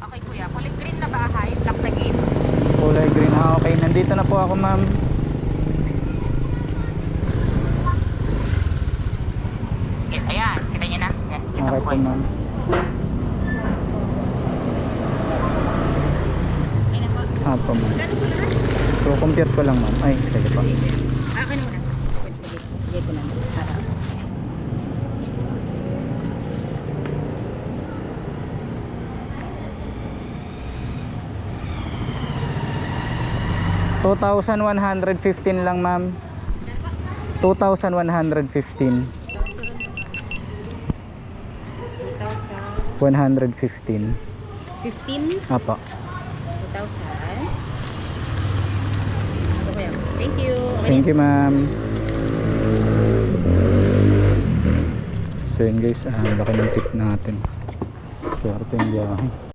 Okay kuya, kulay green na bahay, black na gate. Kulay green. Ah, okay. Nandito na po ako, ma'am. Ayan, kita niyo na. Ayan, kita Okay po, ma'am. Ah, po, ma'am. Gano'n po lahat? So, compute ko lang, ma'am. Ay, sige po. Akin muna. Bigay ko na. Ah, 2,115 lang, ma'am. 2,115. 2,000. 115. 15? Apo. 2,000. Ano kuya? Thank you. Thank you, ma'am. So yun guys, ang laki ng tip natin. Swerte yung biyahe.